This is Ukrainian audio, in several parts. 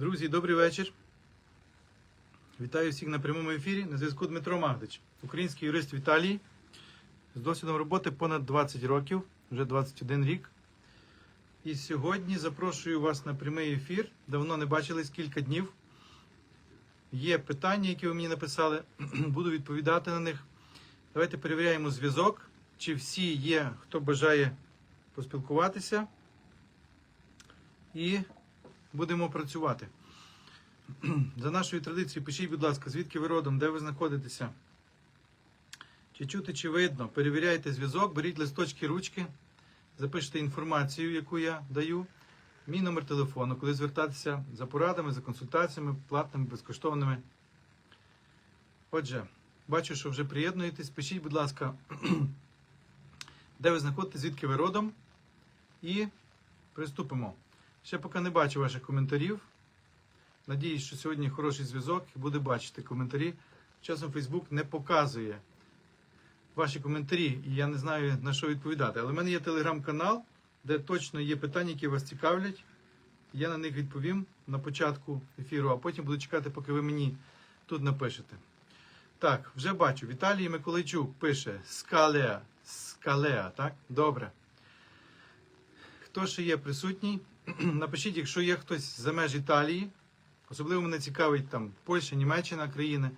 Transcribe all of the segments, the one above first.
Друзі, добрий вечір. Вітаю всіх на прямому ефірі. На зв'язку Дмитро Магдич, український юрист в Італії з досвідом роботи понад 20 років, вже 21 рік. І сьогодні запрошую вас на прямий ефір. Давно не бачились кілька днів. Є питання, які ви мені написали, буду відповідати на них. Давайте перевіряємо зв'язок, чи всі є, хто бажає поспілкуватися. І будемо працювати. За нашою традицією, пишіть, будь ласка, звідки ви родом, де ви знаходитеся. Чи чути, чи видно. Перевіряйте зв'язок, беріть листочки, ручки, запишіть інформацію, яку я даю. Мій номер телефону, коли звертатися за порадами, за консультаціями, платними, безкоштовними. Отже, бачу, що вже приєднуєтесь. Пишіть, будь ласка, де ви знаходитесь, звідки ви родом. І приступимо. Ще поки не бачу ваших коментарів. Надіюсь, що сьогодні хороший зв'язок і буде бачити коментарі. Часом Фейсбук не показує ваші коментарі, і я не знаю на що відповідати. Але в мене є телеграм-канал, де точно є питання, які вас цікавлять. Я на них відповім на початку ефіру, а потім буду чекати, поки ви мені тут напишете. Так, вже бачу. Віталій Миколайчук пише Скалеа. Скалеа, так? Добре. Хто ще є присутній? Напишіть, якщо є хтось за меж Італії, особливо мене цікавить там Польща, Німеччина, країни,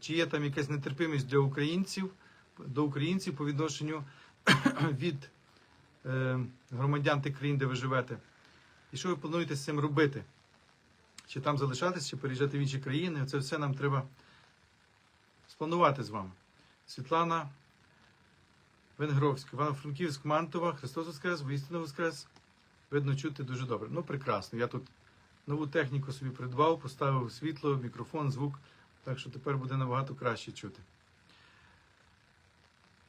чи є там якась нетерпимість для українців, до українців по відношенню від е, громадян тих країн, де ви живете. І що ви плануєте з цим робити? Чи там залишатись, чи переїжджати в інші країни? Це все нам треба спланувати з вами. Світлана Венгровська, Івано-Франківськ, Мантова, Христос Воскрес, воістину Воскрес. Видно, чути дуже добре. Ну, прекрасно. Я тут нову техніку собі придбав, поставив світло, мікрофон, звук, так що тепер буде набагато краще чути.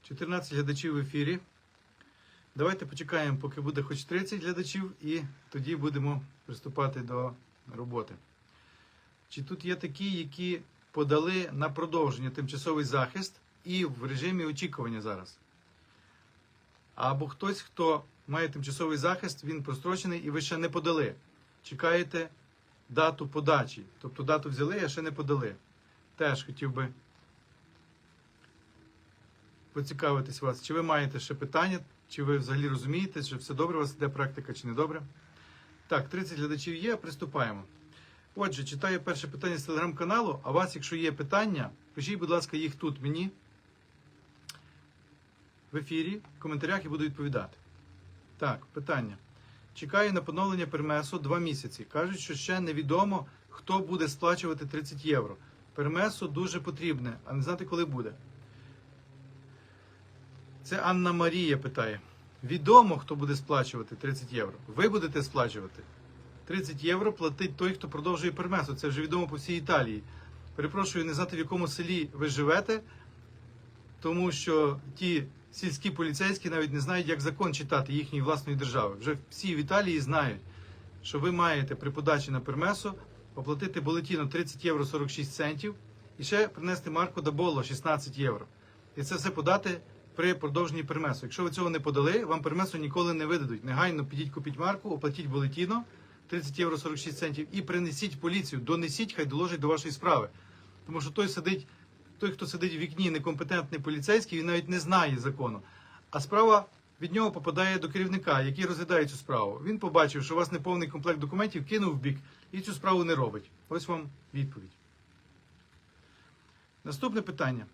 14 глядачів в ефірі. Давайте почекаємо, поки буде хоч 30 глядачів, і тоді будемо приступати до роботи. Чи тут є такі, які подали на продовження тимчасовий захист і в режимі очікування зараз? Або хтось, хто має тимчасовий захист, він прострочений і ви ще не подали. Чекаєте дату подачі. Тобто дату взяли, а ще не подали. Теж хотів би поцікавитись вас, чи ви маєте ще питання, чи ви взагалі розумієте, чи все добре у вас йде практика, чи не добре. Так, 30 глядачів є, приступаємо. Отже, читаю перше питання з телеграм-каналу. А вас, якщо є питання, пишіть, будь ласка, їх тут мені в ефірі, в коментарях і буду відповідати. Так, питання. Чекаю на поновлення пермесу два місяці. Кажуть, що ще невідомо, хто буде сплачувати 30 євро. Пермесу дуже потрібне, а не знати, коли буде. Це Анна Марія питає. Відомо, хто буде сплачувати 30 євро. Ви будете сплачувати. 30 євро платить той, хто продовжує пермесу. Це вже відомо по всій Італії. Перепрошую, не знати, в якому селі ви живете, тому що ті сільські поліцейські навіть не знають, як закон читати їхньої власної держави. Вже всі в Італії знають, що ви маєте при подачі на пермесу оплатити болетіно 30 євро 46 центів і ще принести марку да боло 16 євро. І це все подати при продовженні пермесу. Якщо ви цього не подали, вам пермесу ніколи не видадуть. Негайно підіть купіть марку, оплатіть болетіно 30 євро 46 центів і принесіть поліцію, донесіть, хай доложить до вашої справи. Тому що той сидить, той, хто сидить в вікні, некомпетентний поліцейський, він навіть не знає закону. А справа від нього попадає до керівника, який розглядає цю справу. Він побачив, що у вас неповний комплект документів, кинув в бік і цю справу не робить. Ось вам відповідь. Наступне питання.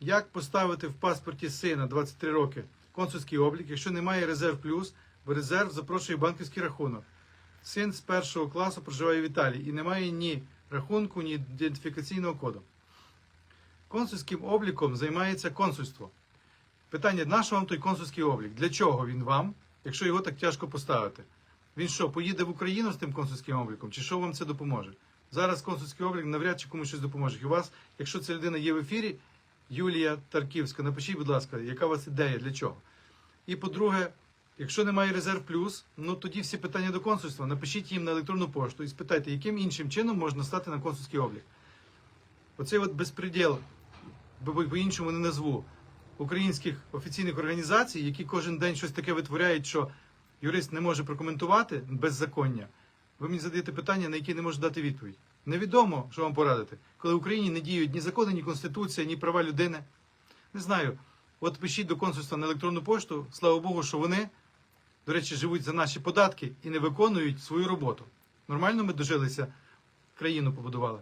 Як поставити в паспорті сина 23 роки консульський облік, якщо немає резерв плюс, бо резерв запрошує банківський рахунок? Син з першого класу проживає в Італії і немає ні рахунку, ні ідентифікаційного коду. Консульським обліком займається консульство. Питання, на що вам той консульський облік? Для чого він вам, якщо його так тяжко поставити? Він що, поїде в Україну з тим консульським обліком, чи що вам це допоможе? Зараз консульський облік навряд чи комусь щось допоможе. І у вас, якщо ця людина є в ефірі, Юлія Тарківська, напишіть, будь ласка, яка у вас ідея, для чого? І по-друге, якщо немає резерв плюс, ну тоді всі питання до консульства. Напишіть їм на електронну пошту і спитайте, яким іншим чином можна стати на консульський облік. Оцей от безпреділ, по-іншому не назву, українських офіційних організацій, які кожен день щось таке витворяють, що юрист не може прокоментувати беззаконня. ви мені задаєте питання, на які не можу дати відповідь. Невідомо, що вам порадити, коли в Україні не діють ні закони, ні конституція, ні права людини. Не знаю. От пишіть до консульства на електронну пошту. Слава Богу, що вони, до речі, живуть за наші податки і не виконують свою роботу. Нормально ми дожилися, країну побудували.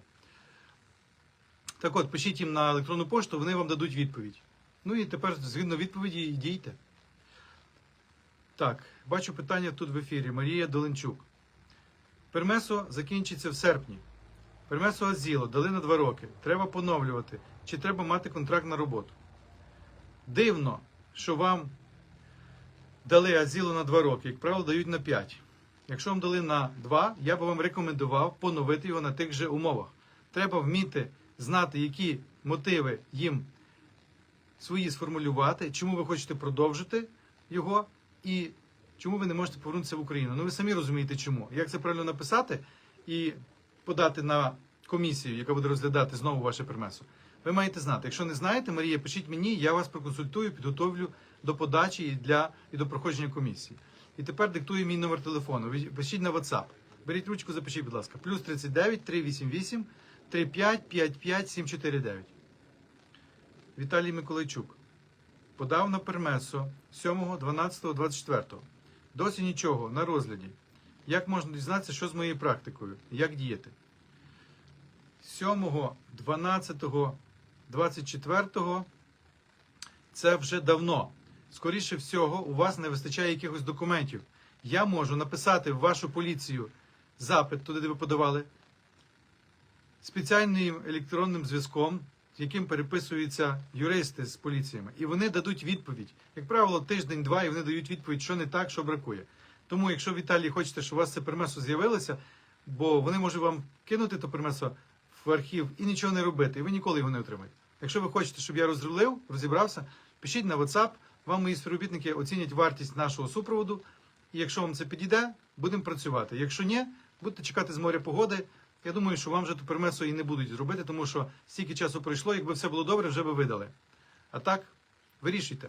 Так от, пишіть їм на електронну пошту, вони вам дадуть відповідь. Ну і тепер, згідно відповіді, і дійте. Так, бачу питання тут в ефірі. Марія Доленчук. Пермесо закінчиться в серпні. Пермесо Азіло дали на два роки. Треба поновлювати. Чи треба мати контракт на роботу? Дивно, що вам дали Азіло на два роки, як правило, дають на 5. Якщо вам дали на 2, я би вам рекомендував поновити його на тих же умовах. Треба вміти знати, які мотиви їм свої сформулювати, чому ви хочете продовжити його і чому ви не можете повернутися в Україну. Ну ви самі розумієте, чому. Як це правильно написати і подати на комісію, яка буде розглядати знову ваше примесо. Ви маєте знати. Якщо не знаєте, Марія, пишіть мені, я вас проконсультую, підготовлю до подачі і для і до проходження комісії. І тепер диктую мій номер телефону. Пишіть на WhatsApp. Беріть ручку, запишіть, будь ласка. Плюс 39 388 35 55 749. Віталій Миколайчук. Подав на пермесо 7, 12, 24. Досі нічого на розгляді. Як можна дізнатися, що з моєю практикою? Як діяти? 7, 12, 24 це вже давно. Скоріше всього, у вас не вистачає якихось документів. Я можу написати в вашу поліцію запит, туди, де ви подавали, спеціальним електронним зв'язком, яким переписуються юристи з поліціями, і вони дадуть відповідь. Як правило, тиждень-два, і вони дають відповідь, що не так, що бракує. Тому, якщо в Італії хочете, щоб у вас це пермесо з'явилося, бо вони можуть вам кинути то пермесо в архів і нічого не робити, і ви ніколи його не отримаєте. Якщо ви хочете, щоб я розрулив, розібрався, пишіть на WhatsApp, вам мої співробітники оцінять вартість нашого супроводу. І якщо вам це підійде, будемо працювати. Якщо ні, будете чекати з моря погоди. Я думаю, що вам вже ту пермесо і не будуть робити, тому що стільки часу пройшло, якби все було добре, вже би видали. А так, вирішуйте.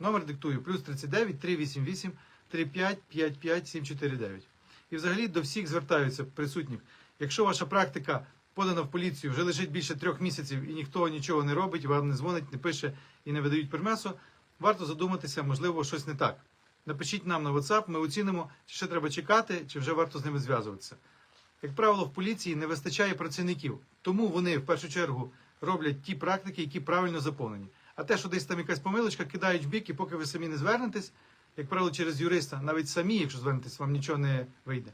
Номер диктую плюс 39 388 35 55 749. І взагалі до всіх звертаються присутніх. Якщо ваша практика подана в поліцію, вже лежить більше трьох місяців і ніхто нічого не робить, вам не дзвонить, не пише і не видають пермесо, варто задуматися, можливо, щось не так. Напишіть нам на WhatsApp, ми оцінимо, чи ще треба чекати, чи вже варто з ними зв'язуватися. Як правило, в поліції не вистачає працівників, тому вони в першу чергу роблять ті практики, які правильно заповнені. А те, що десь там якась помилочка, кидають в бік, і поки ви самі не звернетесь, як правило, через юриста, навіть самі, якщо звернетесь, вам нічого не вийде.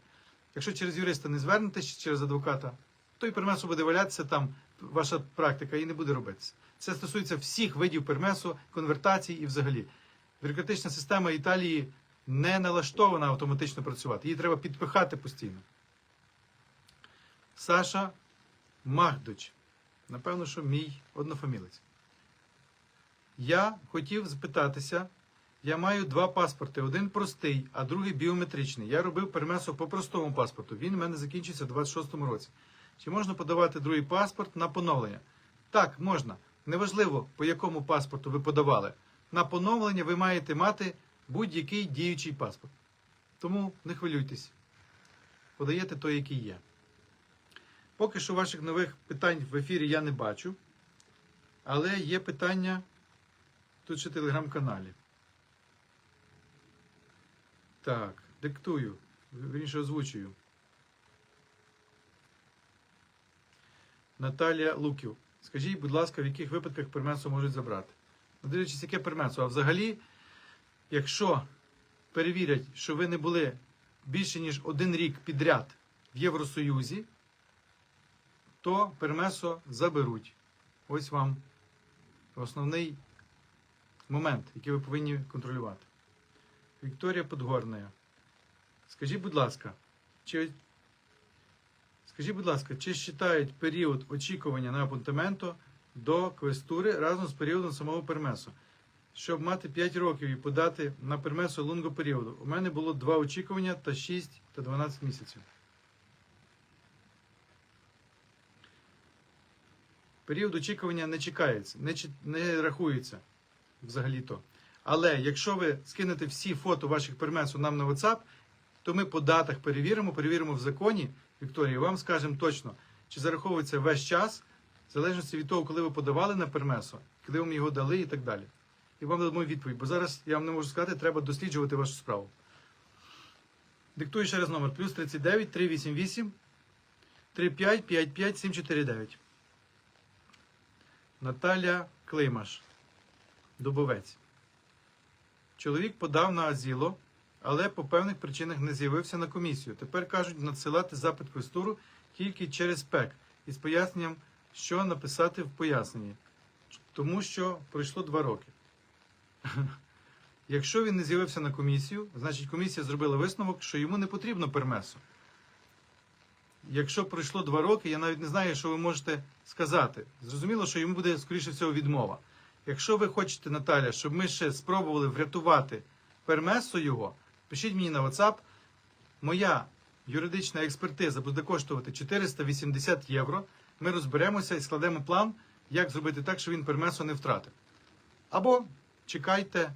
Якщо через юриста не звернетесь, через адвоката, то і пермесу буде валятися там ваша практика і не буде робитися. Це стосується всіх видів пермесу, конвертацій і взагалі. Бюрократична система Італії не налаштована автоматично працювати. Її треба підпихати постійно. Саша Магдоч. Напевно, що мій однофамілець. Я хотів запитатися. Я маю два паспорти: один простий, а другий біометричний. Я робив перемесу по простому паспорту. Він у мене закінчиться в 26-му році. Чи можна подавати другий паспорт на поновлення? Так, можна. Неважливо, по якому паспорту ви подавали. На поновлення ви маєте мати будь-який діючий паспорт. Тому не хвилюйтесь. Подаєте той, який є. Поки що ваших нових питань в ефірі я не бачу. Але є питання тут ще телеграм-каналі. Так, диктую. Вірніше озвучую. Наталія Луків. Скажіть, будь ласка, в яких випадках пермесо можуть забрати? Ну, Дивлячись, яке пермесо. А взагалі, якщо перевірять, що ви не були більше ніж один рік підряд в Євросоюзі, то пермесо заберуть. Ось вам основний момент, який ви повинні контролювати. Вікторія Подгорна. Скажіть, будь ласка, чи скажіть, будь ласка, чи вважають період очікування на апунтаменто до квестури разом з періодом самого пермесу? Щоб мати 5 років і подати на пермесо лунго періоду. У мене було 2 очікування та 6 та 12 місяців. Період очікування не чекається, не, чи- не рахується взагалі-то. Але якщо ви скинете всі фото ваших пермесу нам на WhatsApp, то ми по датах перевіримо, перевіримо в законі, Вікторія, вам скажемо точно, чи зараховується весь час, в залежності від того, коли ви подавали на пермесо, коли вам його дали і так далі. І вам дамо відповідь, бо зараз я вам не можу сказати, треба досліджувати вашу справу. Диктую ще раз номер плюс 39 388 35 55 749. Наталя Климаш. Дубовець. Чоловік подав на азіло, але по певних причинах не з'явився на комісію. Тепер кажуть надсилати запит квестуру тільки через ПЕК із поясненням, що написати в поясненні. Тому що пройшло два роки. Якщо він не з'явився на комісію, значить комісія зробила висновок, що йому не потрібно пермесо. Якщо пройшло два роки, я навіть не знаю, що ви можете сказати. Зрозуміло, що йому буде, скоріше всього, відмова. Якщо ви хочете, Наталя, щоб ми ще спробували врятувати пермесо його, пишіть мені на WhatsApp. Моя юридична експертиза буде коштувати 480 євро. Ми розберемося і складемо план, як зробити так, щоб він пермесо не втратив. Або чекайте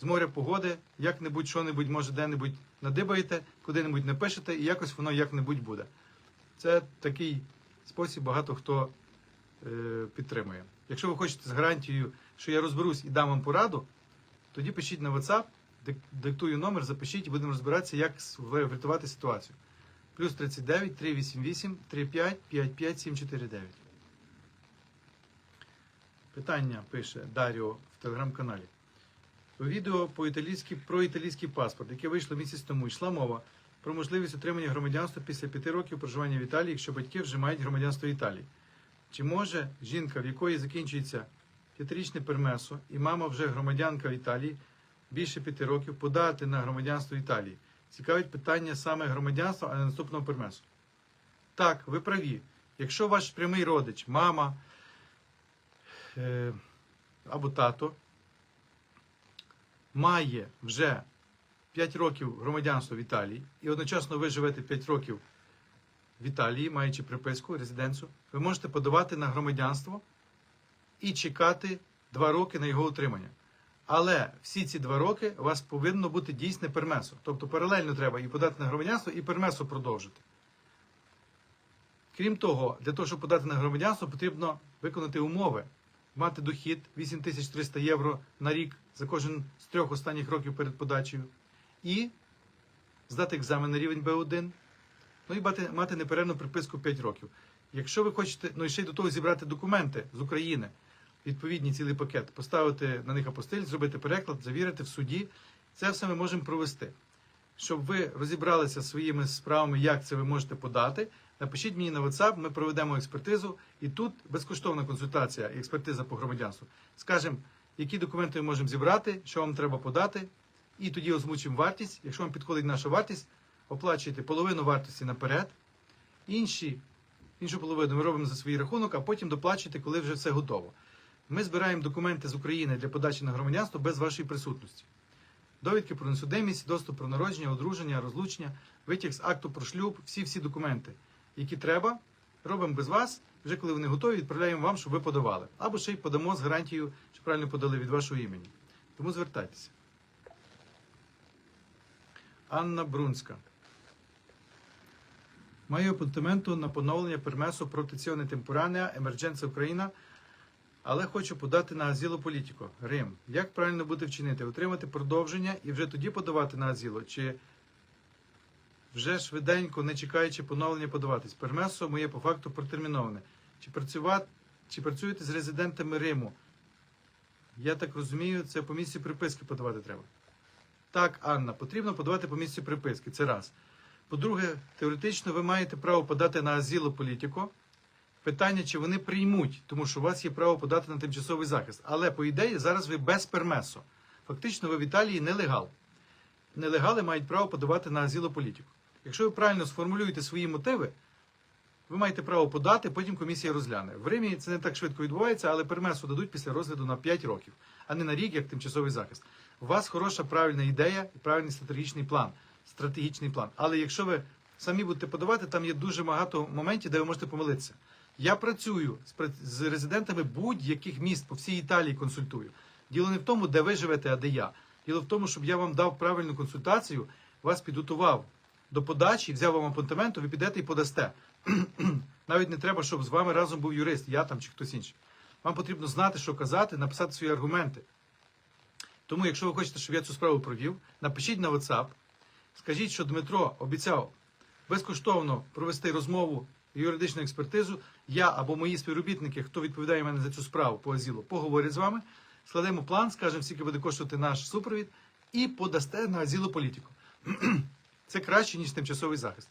з моря погоди, як-небудь, що-небудь, може, де-небудь надибаєте, куди-небудь напишете, і якось воно як-небудь буде. Це такий спосіб багато хто е, підтримує. Якщо ви хочете з гарантією, що я розберусь і дам вам пораду, тоді пишіть на WhatsApp, диктую номер, запишіть і будемо розбиратися, як врятувати ситуацію. Плюс 39 388 35 55 749. Питання пише Даріо в телеграм-каналі. Відео по італійськи, про італійський паспорт, яке вийшло місяць тому, йшла мова про можливість отримання громадянства після п'яти років проживання в Італії, якщо батьки вже мають громадянство Італії. Чи може жінка, в якої закінчується п'ятирічне пермесо, і мама вже громадянка Італії, більше п'яти років, подати на громадянство Італії? Цікавить питання саме громадянства, а не наступного пермесу. Так, ви праві. Якщо ваш прямий родич, мама е, або тато має вже 5 років громадянства в Італії, і одночасно ви живете 5 років в Італії, маючи приписку, резиденцію, ви можете подавати на громадянство і чекати 2 роки на його отримання. Але всі ці 2 роки у вас повинно бути дійсне пермесо. Тобто паралельно треба і подати на громадянство, і пермесо продовжити. Крім того, для того, щоб подати на громадянство, потрібно виконати умови, мати дохід 8300 євро на рік за кожен з трьох останніх років перед подачею, і здати екзамен на рівень Б1, ну і мати, мати неперервну приписку 5 років. Якщо ви хочете, ну і ще й до того зібрати документи з України, відповідні цілий пакет, поставити на них апостиль, зробити переклад, завірити в суді, це все ми можемо провести. Щоб ви розібралися своїми справами, як це ви можете подати, напишіть мені на WhatsApp, ми проведемо експертизу, і тут безкоштовна консультація і експертиза по громадянству. Скажемо, які документи ми можемо зібрати, що вам треба подати, і тоді озвучимо вартість. Якщо вам підходить наша вартість, оплачуєте половину вартості наперед, інші, іншу половину ми робимо за свій рахунок, а потім доплачуєте, коли вже все готово. Ми збираємо документи з України для подачі на громадянство без вашої присутності. Довідки про несудимість, доступ про народження, одруження, розлучення, витяг з акту про шлюб, всі-всі документи, які треба, робимо без вас. Вже коли вони готові, відправляємо вам, щоб ви подавали. Або ще й подамо з гарантією, що правильно подали від вашого імені. Тому звертайтеся. Анна Брунська. Маю апартаменту на поновлення пермесу протеціоне темпоранеа Емердженця Україна, але хочу подати на азіло політико. Рим. Як правильно буде вчинити? Отримати продовження і вже тоді подавати на азіло? Чи вже швиденько, не чекаючи поновлення, подаватись? Пермесо моє по факту протерміноване. Чи, працювати, чи працюєте з резидентами Риму? Я так розумію, це по місці приписки подавати треба. Так, Анна, потрібно подавати по місці приписки. Це раз. По-друге, теоретично ви маєте право подати на азіло політико. Питання, чи вони приймуть, тому що у вас є право подати на тимчасовий захист. Але по ідеї зараз ви без пермесо. Фактично, ви в Італії нелегал. Нелегали мають право подавати на азіло політику. Якщо ви правильно сформулюєте свої мотиви, ви маєте право подати, потім комісія розгляне. В Римі це не так швидко відбувається, але пермесу дадуть після розгляду на 5 років, а не на рік, як тимчасовий захист. У вас хороша правильна ідея і правильний стратегічний план. Стратегічний план. Але якщо ви самі будете подавати, там є дуже багато моментів, де ви можете помилитися. Я працюю з, резидентами будь-яких міст по всій Італії консультую. Діло не в тому, де ви живете, а де я. Діло в тому, щоб я вам дав правильну консультацію, вас підготував до подачі, взяв вам апартаменту, ви підете і подасте. Навіть не треба, щоб з вами разом був юрист, я там чи хтось інший. Вам потрібно знати, що казати, написати свої аргументи. Тому, якщо ви хочете, щоб я цю справу провів, напишіть на WhatsApp, скажіть, що Дмитро обіцяв безкоштовно провести розмову і юридичну експертизу. Я або мої співробітники, хто відповідає мене за цю справу по азілу, поговорять з вами, складемо план, скажемо, скільки буде коштувати наш супровід, і подасте на азілу політику. Це краще, ніж тимчасовий захист.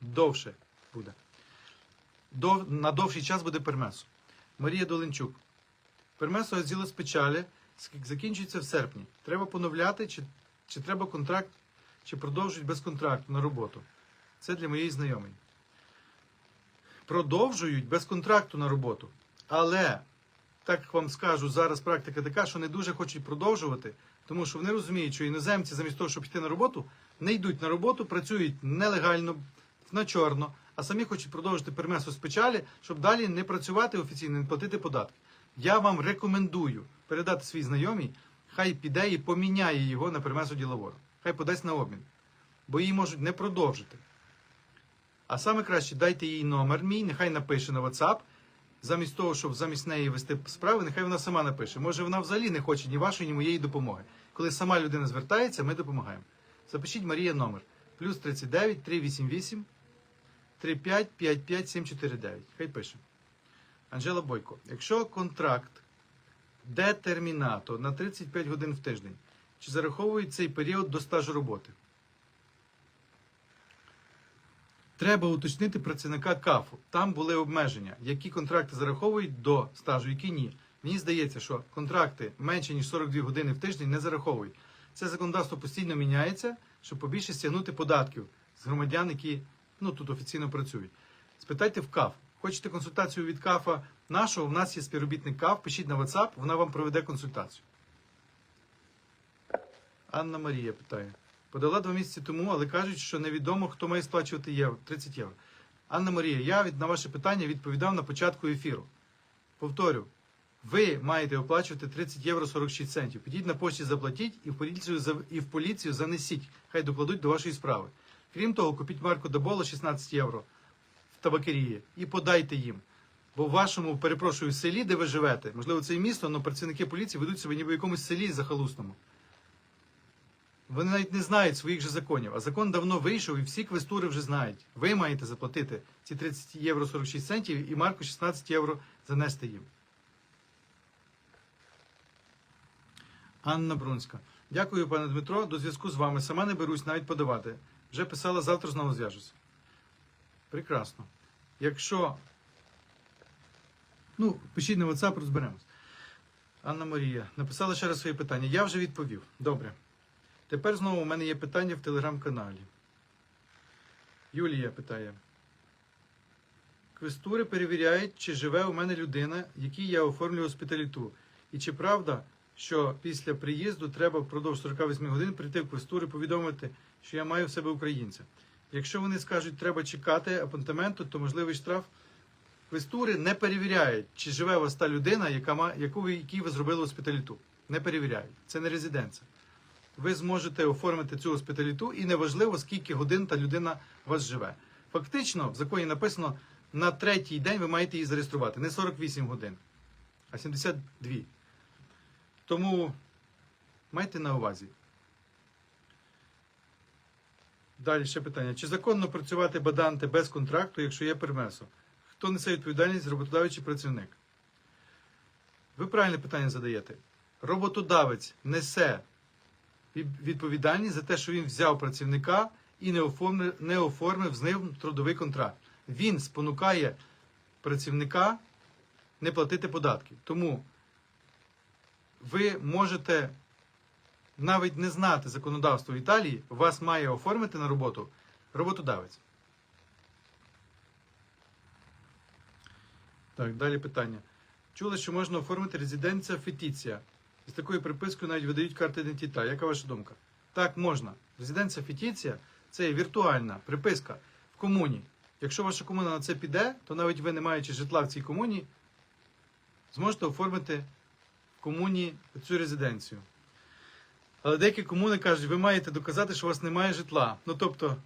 Довше буде. Дов, на довший час буде пермесо. Марія Доленчук. Пермесо азіло з печалі закінчується в серпні. Треба поновляти, чи, чи треба контракт, чи продовжують без контракту на роботу. Це для моєї знайомої. Продовжують без контракту на роботу. Але, так вам скажу, зараз практика така, що не дуже хочуть продовжувати, тому що вони розуміють, що іноземці, замість того, щоб йти на роботу, не йдуть на роботу, працюють нелегально, на чорно, а самі хочуть продовжити пермесу з печалі, щоб далі не працювати офіційно, не платити податки. Я вам рекомендую передати свій знайомій, хай піде і поміняє його на пермесу діловору. Хай подасть на обмін. Бо її можуть не продовжити. А саме краще дайте їй номер мій, нехай напише на WhatsApp. Замість того, щоб замість неї вести справи, нехай вона сама напише. Може, вона взагалі не хоче ні вашої, ні моєї допомоги. Коли сама людина звертається, ми допомагаємо. Запишіть Марія номер плюс 39 388 35 55 749. Хай пише. Анжела Бойко. Якщо контракт детермінато на 35 годин в тиждень, чи зараховують цей період до стажу роботи? Треба уточнити працівника КАФу. Там були обмеження, які контракти зараховують до стажу, які ні. Мені здається, що контракти менше ніж 42 години в тиждень не зараховують. Це законодавство постійно міняється, щоб побільше стягнути податків з громадян, які ну, тут офіційно працюють. Спитайте в КАФ. Хочете консультацію від КАФа нашого? У нас є співробітник КАФ, пишіть на WhatsApp, вона вам проведе консультацію. Анна Марія питає. Подала два місяці тому, але кажуть, що невідомо, хто має сплачувати євро, 30 євро. Анна Марія, я від, на ваше питання відповідав на початку ефіру. Повторю, ви маєте оплачувати 30 євро 46 центів. Підіть на пошті, заплатіть і в поліцію, і в поліцію занесіть. Хай докладуть до вашої справи. Крім того, купіть марку Доболо 16 євро табакерії і подайте їм. Бо в вашому, перепрошую, селі, де ви живете, можливо, це і місто, але працівники поліції ведуть себе ніби в якомусь селі захалусному. Вони навіть не знають своїх же законів. А закон давно вийшов і всі квестури вже знають. Ви маєте заплатити ці 30 євро 46 центів і марку 16 євро занести їм. Анна Брунська. Дякую, пане Дмитро. До зв'язку з вами. Сама не берусь навіть подавати. Вже писала, завтра знову зв'яжуся. Прекрасно. Якщо. Ну, пишіть на WhatsApp, розберемось. Анна Марія. Написала ще раз своє питання. Я вже відповів. Добре. Тепер знову у мене є питання в телеграм-каналі. Юлія питає. Квестури перевіряють, чи живе у мене людина, якій я оформлюю госпіталіту. І чи правда, що після приїзду треба впродовж 48 годин прийти в квестури повідомити, що я маю в себе українця. Якщо вони скажуть, треба чекати апартаменту, то можливий штраф. Квестури не перевіряють, чи живе у вас та людина, яка яку ви, якій ви зробили госпіталіту. Не перевіряють. Це не резиденція. Ви зможете оформити цю госпіталіту, і неважливо, скільки годин та людина у вас живе. Фактично, в законі написано, на третій день ви маєте її зареєструвати. Не 48 годин, а 72. Тому майте на увазі. Далі ще питання. Чи законно працювати баданте без контракту, якщо є пермесо? Хто несе відповідальність, роботодавець чи працівник? Ви правильне питання задаєте. Роботодавець несе відповідальність за те, що він взяв працівника і не оформив, не оформив з ним трудовий контракт. Він спонукає працівника не платити податки. Тому ви можете навіть не знати законодавство в Італії, вас має оформити на роботу роботодавець. Так, далі питання. Чули, що можна оформити резиденція фетіція. З такою припискою навіть видають карти ідентита. Яка ваша думка? Так, можна. Резиденція фетіція це є віртуальна приписка в комуні. Якщо ваша комуна на це піде, то навіть ви, не маючи житла в цій комуні, зможете оформити в комуні цю резиденцію. Але деякі комуни кажуть, ви маєте доказати, що у вас немає житла. Ну тобто,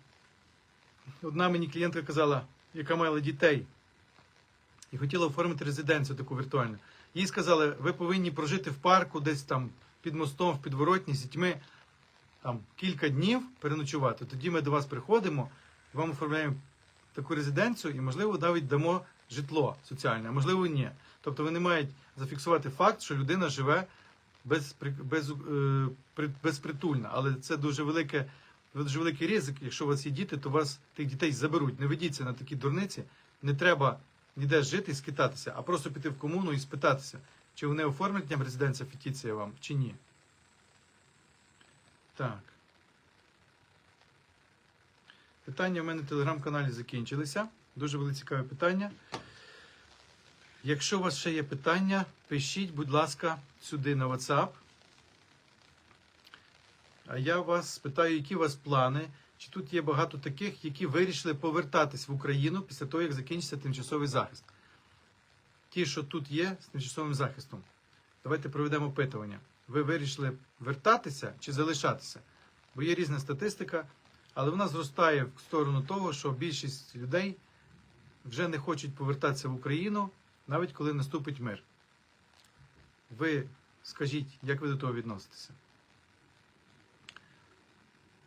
одна мені клієнтка казала, яка мала дітей і хотіла оформити резиденцію таку віртуальну. Їй сказали, ви повинні прожити в парку, десь там під мостом, в підворотні з дітьми там кілька днів переночувати. Тоді ми до вас приходимо, вам оформляємо таку резиденцію і, можливо, навіть дамо житло соціальне, а можливо, ні. Тобто вони мають зафіксувати факт, що людина живе без, без, е, при- безпритульна. Але це дуже велике. Дуже великий ризик, якщо у вас є діти, то вас тих дітей заберуть. Не ведіться на такі дурниці. Не треба ніде жити і скитатися, а просто піти в комуну і спитатися, чи вони оформлять дням резиденція фетиція вам, чи ні. Так. Питання в мене в телеграм-каналі закінчилися. Дуже були цікаві питання. Якщо у вас ще є питання, пишіть, будь ласка, сюди на WhatsApp. А я вас спитаю, які у вас плани? Чи тут є багато таких, які вирішили повертатись в Україну після того, як закінчиться тимчасовий захист? Ті, що тут є з тимчасовим захистом. Давайте проведемо опитування. Ви вирішили вертатися чи залишатися? Бо є різна статистика, але вона зростає в сторону того, що більшість людей вже не хочуть повертатися в Україну, навіть коли наступить мир. Ви скажіть, як ви до того відноситеся?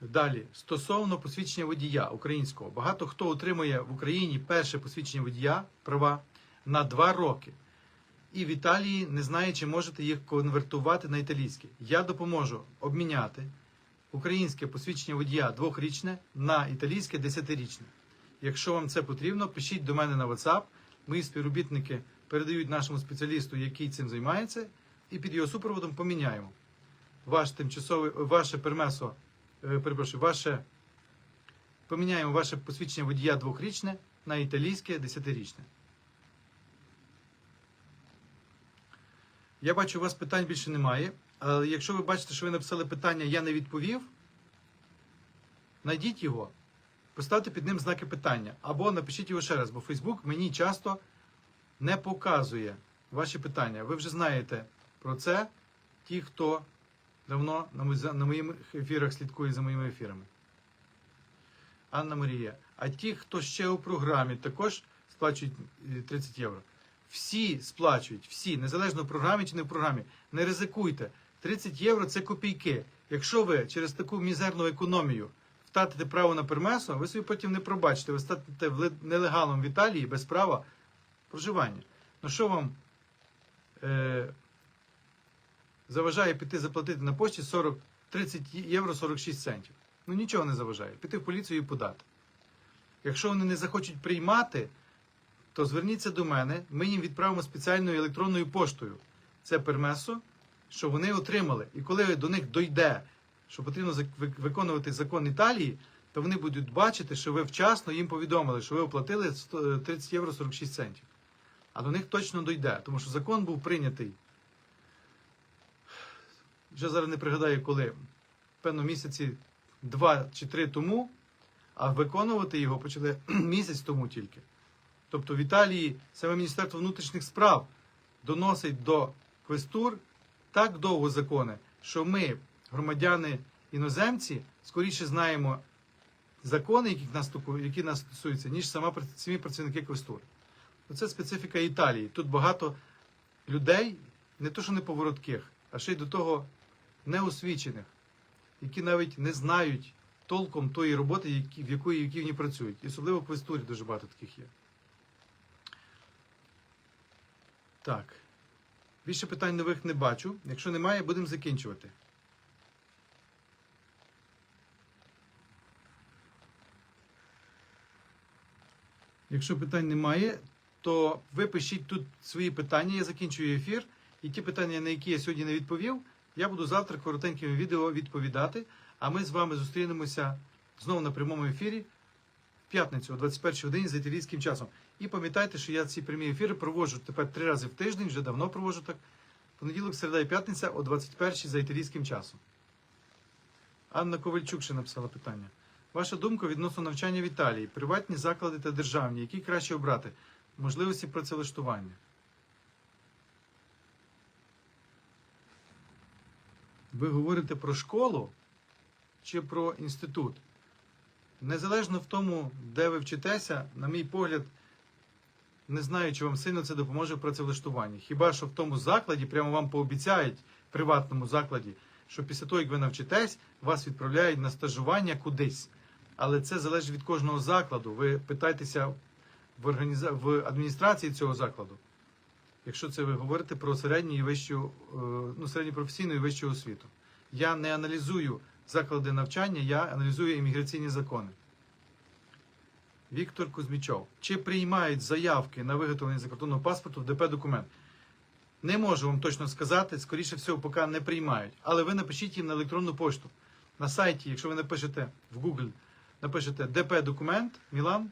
Далі, стосовно посвідчення водія українського, багато хто отримує в Україні перше посвідчення водія права на два роки. І в Італії не знає, чи можете їх конвертувати на італійське. Я допоможу обміняти українське посвідчення водія двохрічне на італійське десятирічне. Якщо вам це потрібно, пишіть до мене на WhatsApp. Мої співробітники передають нашому спеціалісту, який цим займається, і під його супроводом поміняємо. Ваш тимчасовий, ваше пермесо, е, перепрошую, ваше, поміняємо ваше посвідчення водія двохрічне на італійське десятирічне. Я бачу, у вас питань більше немає. Але якщо ви бачите, що ви написали питання, я не відповів, знайдіть його, поставте під ним знаки питання. Або напишіть його ще раз, бо Facebook мені часто не показує ваші питання. Ви вже знаєте про це, ті, хто давно на моїх ефірах слідкує за моїми ефірами. Анна Марія. А ті, хто ще у програмі, також сплачують е, 30 євро. Всі сплачують, всі, незалежно в програмі чи не в програмі. Не ризикуйте. 30 євро це копійки. Якщо ви через таку мізерну економію втратите право на пермесо, ви собі потім не пробачите. Ви станете в нелегалом в Італії без права проживання. Ну що вам е, заважає піти заплатити на пошті 40, 30 євро 46 центів? Ну нічого не заважає. Піти в поліцію і подати. Якщо вони не захочуть приймати, то зверніться до мене, ми їм відправимо спеціальною електронною поштою. Це пермесо, що вони отримали. І коли до них дойде, що потрібно виконувати закон Італії, то вони будуть бачити, що ви вчасно їм повідомили, що ви оплатили 30 євро 46 центів. А до них точно дойде, тому що закон був прийнятий. Вже зараз не пригадаю, коли. Певно, місяці два чи три тому, а виконувати його почали місяць тому тільки. Тобто в Італії саме Міністерство внутрішніх справ доносить до квестур так довго закони, що ми, громадяни іноземці, скоріше знаємо закони, які нас, стосуються, ніж сама, самі працівники квестур. Це специфіка Італії. Тут багато людей, не то що неповоротких, а ще й до того неосвічених, які навіть не знають толком тої роботи, в якої які вони працюють. І особливо в квестурі дуже багато таких є. Так. Більше питань нових не бачу. Якщо немає, будемо закінчувати. Якщо питань немає, то ви пишіть тут свої питання. Я закінчую ефір. І ті питання, на які я сьогодні не відповів, я буду завтра коротеньким відео відповідати. А ми з вами зустрінемося знову на прямому ефірі в п'ятницю о 21 годині за італійським часом. І пам'ятайте, що я ці прямі ефіри проводжу тепер три рази в тиждень, вже давно проводжу так. Понеділок, середа і п'ятниця о 21 за італійським часом. Анна Ковальчук ще написала питання. Ваша думка відносно навчання в Італії, приватні заклади та державні, які краще обрати? Можливості працевлаштування. ви говорите про школу чи про інститут. Незалежно в тому, де ви вчитеся, на мій погляд, не знаю, чи вам сильно це допоможе в працевлаштуванні. Хіба що в тому закладі прямо вам пообіцяють в приватному закладі, що після того, як ви навчитесь, вас відправляють на стажування кудись. Але це залежить від кожного закладу. Ви питайтеся в, організа... в адміністрації цього закладу. Якщо це ви говорите про середню і вищу, е, ну, середню професійну і вищу освіту. Я не аналізую заклади навчання, я аналізую імміграційні закони. Віктор Кузьмічов. Чи приймають заявки на виготовлення закордонного паспорту в ДП документ? Не можу вам точно сказати, скоріше всього, поки не приймають. Але ви напишіть їм на електронну пошту. На сайті, якщо ви напишете в Google, напишете ДП документ Мілан,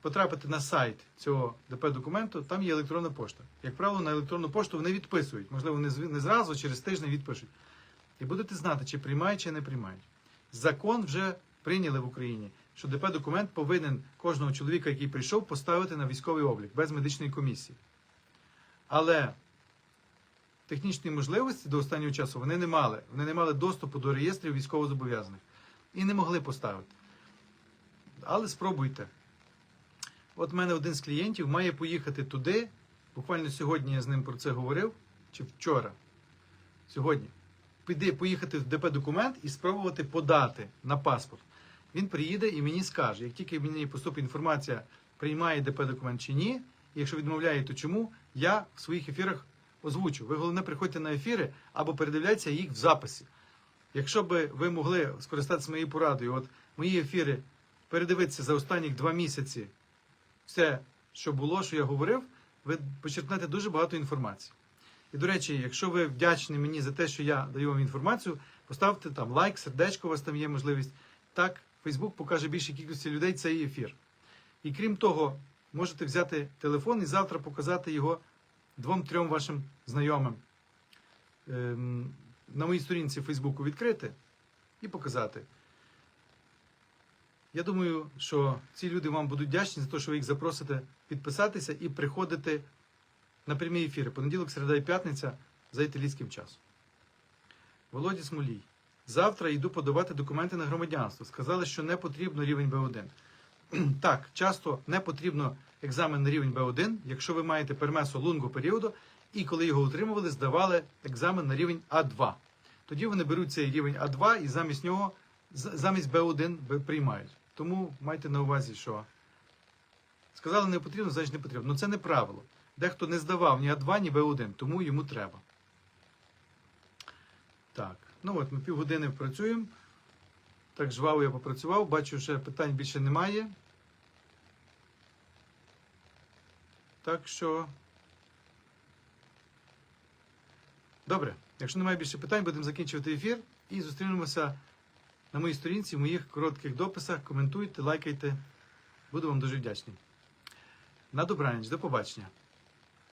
потрапите на сайт цього ДП документу, там є електронна пошта. Як правило, на електронну пошту вони відписують. Можливо, не зразу, через тиждень відпишуть. І будете знати, чи приймають, чи не приймають. Закон вже прийняли в Україні, що ДП документ повинен кожного чоловіка, який прийшов, поставити на військовий облік без медичної комісії. Але технічної можливості до останнього часу вони не мали. Вони не мали доступу до реєстрів військовозобов'язаних і не могли поставити. Але спробуйте. От в мене один з клієнтів має поїхати туди. Буквально сьогодні я з ним про це говорив, чи вчора. Сьогодні. Піде поїхати в ДП документ і спробувати подати на паспорт. Він приїде і мені скаже, як тільки мені поступить інформація, приймає ДП документ чи ні, і якщо відмовляє, то чому, я в своїх ефірах озвучу. Ви головне приходьте на ефіри або передивляйтеся їх в записі. Якщо би ви могли скористатися моєю порадою, от мої ефіри передивитися за останні два місяці все, що було, що я говорив, ви почерпнете дуже багато інформації. І, до речі, якщо ви вдячні мені за те, що я даю вам інформацію, поставте там лайк, сердечко, у вас там є можливість. Так, Фейсбук покаже більшій кількості людей цей ефір. І крім того, можете взяти телефон і завтра показати його двом-трьом вашим знайомим. Ем, на моїй сторінці Фейсбуку відкрити і показати. Я думаю, що ці люди вам будуть вдячні за те, що ви їх запросите підписатися і приходити на прямі ефіри. Понеділок, середа і п'ятниця за італійським часом. Володі Смолій. Завтра йду подавати документи на громадянство. Сказали, що не потрібно рівень Б1. так, часто не потрібно екзамен на рівень Б1, якщо ви маєте пермесо лунго періоду, і коли його отримували, здавали екзамен на рівень А2. Тоді вони беруть цей рівень А2 і замість нього, замість Б1 приймають. Тому майте на увазі, що сказали не потрібно, значить не потрібно. Ну це не правило. Дехто не здавав ні А2, ні Б1, тому йому треба. Так, ну от ми півгодини працюємо. Так жваво я попрацював. Бачу, що питань більше немає. Так що. Добре. Якщо немає більше питань, будемо закінчувати ефір і зустрінемося на моїй сторінці, в моїх коротких дописах. Коментуйте, лайкайте. Буду вам дуже вдячний. На добраніч, до побачення.